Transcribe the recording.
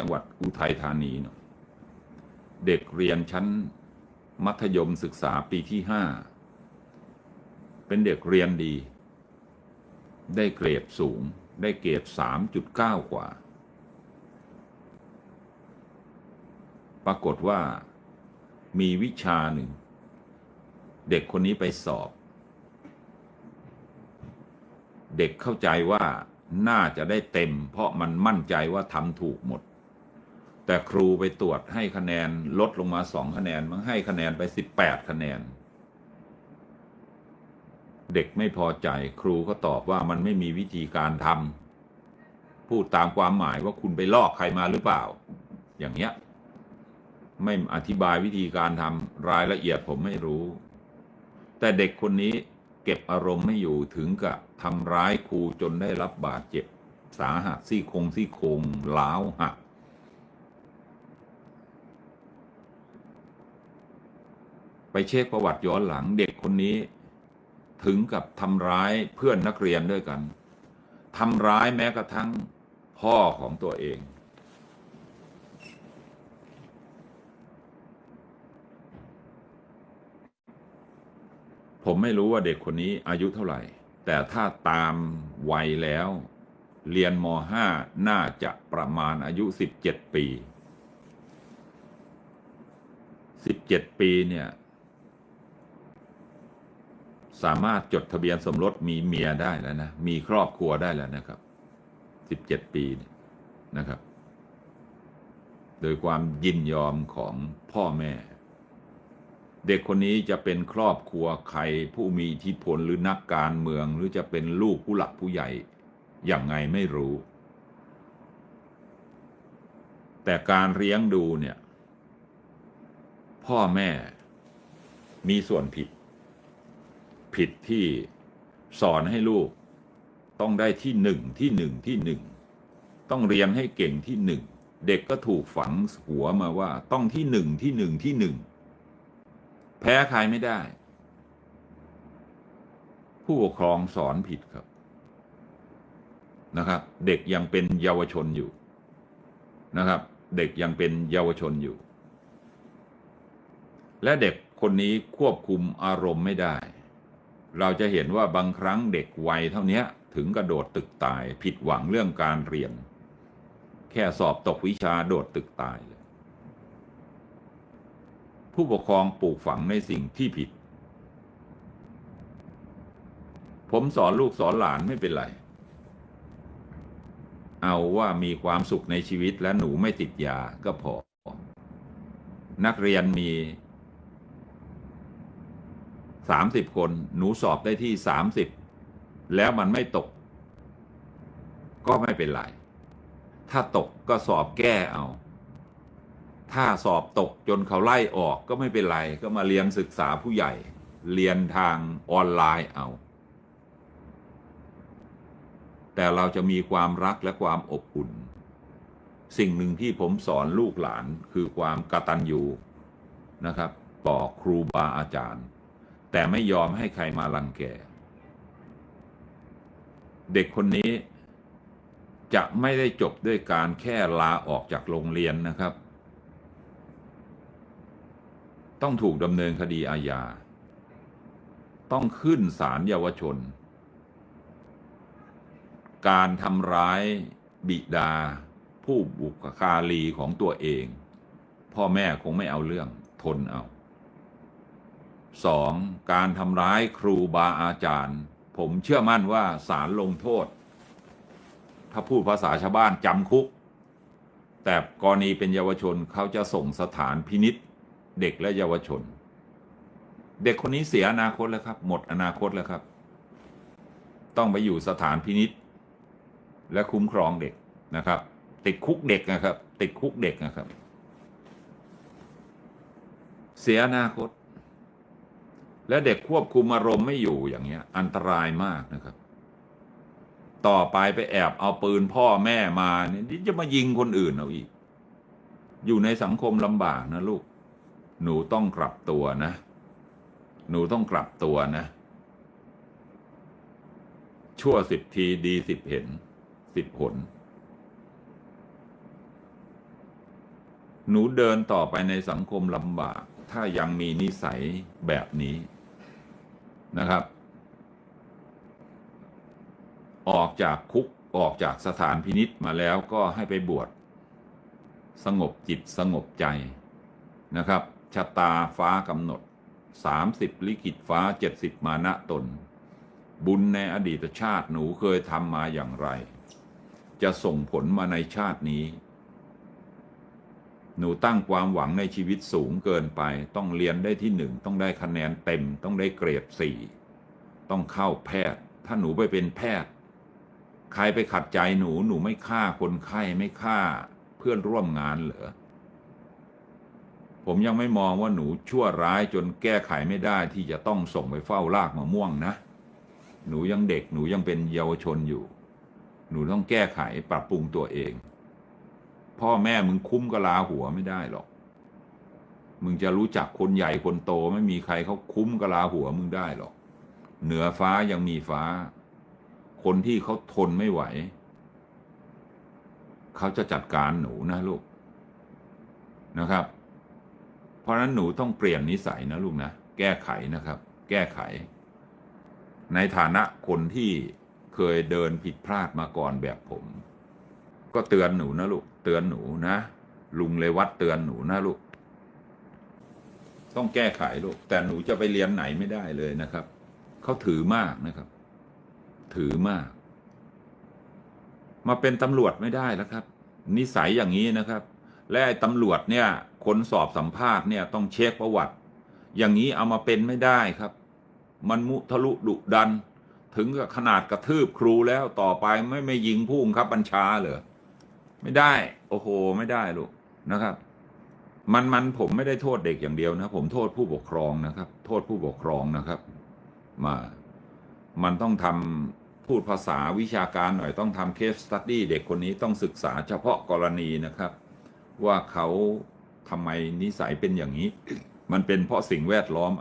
จังหวัดอุทัยธานีเนาะเด็กเรียนชั้นมัธยมศึกษาปีที่ห้าเป็นเด็กเรียนดี ได้เกรดสูง ได้เกรดสามจุดเก้ากว่า ปรากฏว่ามีวิชาหนึ่ง เด็กคนนี้ไปสอบ เด็กเข้าใจว่าน่าจะได้เต็ม เพราะมันมั่นใจว่าทำถูกหมด แต่ครูไปตรวจให้คะแนนลดลงมาสองคะแนนมันให้คะแนนไปสิบแปดคะแนน เด็กไม่พอใจครูก็ตอบว่ามันไม่มีวิธีการทำพูดตามความหมายว่าคุณไปลอกใครมาหรือเปล่า อย่างเงี้ย ไม่อธิบายวิธีการทำรายละเอียดผมไม่รู้ แต่เด็กคนนี้เก็บอารมณ์ไม่อยู่ถึงกับทำร้ายครูจนได้รับบาดเจ็บ สาหัสซี่โครงซี่โครงล้าวหัก ไปเช็คประวัติย้อนหลังเด็กคนนี้ ถึงกับทำร้ายเพื่อนนักเรียนด้วยกันทำร้ายแม้กระทั่งพ่อของตัวเอง ผมไม่รู้ว่าเด็กคนนี้อายุเท่าไหร่ แต่ถ้าตามวัยแล้ว เรียนม .5 น่าจะประมาณอายุ 17 ปี 17 ปีเนี่ย สามารถจดทะเบียนสมรสมีเมียได้แล้วนะ มีครอบครัวได้แล้วนะครับ17ปีเนี่ยนะครับ โดยความยินยอมของพ่อแม่ เด็กคนนี้จะเป็นครอบครัวใครผู้มีอิทธิพลหรือนักการเมือง หรือจะเป็นลูกผู้หลักผู้ใหญ่อย่างไงไม่รู้ แต่การเลี้ยงดูเนี่ย พ่อแม่มีส่วนผิด ผิดที่สอนให้ลูก ต้องได้ที่หนึ่งที่หนึ่งที่หนึ่งต้องเรียนให้เก่งที่หนึ่งเด็กก็ถูกฝังหัวมาว่าต้องที่หนึ่งที่หนึ่งที่หนึ่งแพ้ใครไม่ได้ ผู้ปกครองสอนผิดครับนะครับ เด็กยังเป็นเยาวชนอยู่นะครับ เด็กยังเป็นเยาวชนอยู่ และเด็กคนนี้ควบคุมอารมณ์ไม่ได้ เราจะเห็นว่าบางครั้งเด็กวัยเท่านี้ถึงกระโดดตึกตาย ผิดหวังเรื่องการเรียน แค่สอบตกวิชาโดดตึกตายเลยผู้ปกครองปลูกฝังในสิ่งที่ผิด ผมสอนลูกสอนหลานไม่เป็นไร เอาว่ามีความสุขในชีวิตและหนูไม่ติดยาก็พอ นักเรียนมี สามสิบคน หนูสอบได้ที่สามสิบแล้วมันไม่ตก ก็ไม่เป็นไร ถ้าตกก็สอบแก้เอา ถ้าสอบตกจนเขาไล่ออกก็ไม่เป็นไร ก็มาเรียนศึกษาผู้ใหญ่ เรียนทางออนไลน์เอา แต่เราจะมีความรักและความอบอุ่น สิ่งหนึ่งที่ผมสอนลูกหลานคือความกตัญญูนะครับ ต่อครูบาอาจารย์ แต่ไม่ยอมให้ใครมาลังแก เด็กคนนี้จะไม่ได้จบด้วยการแค่ลาออกจากโรงเรียนนะครับ ต้องถูกดำเนินคดีอาญา ต้องขึ้นศาลเยาวชน การทำร้ายบิดา ผู้บุกคาลีของตัวเอง พ่อแม่คงไม่เอาเรื่องทนเอา สองการทำร้ายครูบาอาจารย์ ผมเชื่อมั่นว่าศาลลงโทษ ถ้าพูดภาษาชาวบ้านจำคุก แต่กรณีเป็นเยาวชนเขาจะส่งสถานพินิษเด็กและเยาวชน เด็กคนนี้เสียอนาคตแล้วครับ หมดอนาคตแล้วครับ ต้องไปอยู่สถานพินิษและคุ้มครองเด็กนะครับ ติดคุกเด็กนะครับ ติดคุกเด็กนะครับ เสียอนาคต และเด็กควบคุมอารมณ์ไม่อยู่อย่างเงี้ย อันตรายมากนะครับ ต่อไปไปแอบเอาปืนพ่อแม่มาเนี่ยจะมายิงคนอื่นเอาอีก อยู่ในสังคมลำบากนะลูก หนูต้องกลับตัวนะ หนูต้องกลับตัวนะ ชั่วสิบทีดีสิบเห็นสิบผล หนูเดินต่อไปในสังคมลำบาก ถ้ายังมีนิสัยแบบนี้ นะครับ ออกจากคุกออกจากสถานพินิษมาแล้วก็ให้ไปบวชสงบจิตสงบใจนะครับชะตาฟ้ากำหนด 30 ลิขิตฟ้า 70 มานะตน บุญในอดีตชาติหนูเคยทำมาอย่างไร จะส่งผลมาในชาตินี้ หนูตั้งความหวังในชีวิตสูงเกินไป ต้องเรียนได้ที่หนึ่งต้องได้คะแนนเต็ม ต้องได้เกรดสี่ต้องเข้าแพทย์ ถ้าหนูไปเป็นแพทย์ ใครไปขัดใจหนูหนูไม่ฆ่าคนไข้ไม่ฆ่าเพื่อนร่วมงานเหรอผมยังไม่มองว่าหนูชั่วร้ายจนแก้ไขไม่ได้ที่จะต้องส่งไปเฝ้าลากมะม่วงนะ หนูยังเด็กหนูยังเป็นเยาวชนอยู่ หนูต้องแก้ไขปรับปรุงตัวเอง พ่อแม่มึงคุ้มกะลาหัวไม่ได้หรอก มึงจะรู้จักคนใหญ่คนโตไม่มีใครเขาคุ้มกะลาหัวมึงได้หรอก เหนือฟ้ายังมีฟ้า คนที่เขาทนไม่ไหว เขาจะจัดการหนูนะลูกนะครับ เพราะฉะนั้นหนูต้องเปลี่ยนนิสัยนะลูกนะ แก้ไขนะครับ แก้ไข ในฐานะคนที่เคยเดินผิดพลาดมาก่อนแบบผม ก็เตือนหนูนะลูก เตือนหนูนะ ลุงเลวัดเตือนหนูนะลูก ต้องแก้ไขลูก แต่หนูจะไปเรียนไหนไม่ได้เลยนะครับ เขาถือมากนะครับ ถือมาก มาเป็นตำรวจไม่ได้แล้วครับ นิสัยอย่างนี้นะครับ และตำรวจเนี่ย คนสอบสัมภาษณ์เนี่ยต้องเช็คประวัติ อย่างนี้เอามาเป็นไม่ได้ครับ มันมุทะลุดุดันถึงกับขนาดกระทืบครูแล้วต่อไปไม่ไม่ยิงผู้บังคับบัญชาเหรอ ไม่ได้ โอ้โห ไม่ได้ลูกนะครับ มันมันผมไม่ได้โทษเด็กอย่างเดียวนะ ผมโทษผู้ปกครองนะครับ โทษผู้ปกครองนะครับ มา มันต้องทำพูดภาษาวิชาการหน่อยต้องทำเคสสตัดดี้เด็กคนนี้ต้องศึกษาเฉพาะกรณีนะครับ ว่าเขาทำไมนิสัยเป็นอย่างนี้ มันเป็นเพราะสิ่งแวดล้อม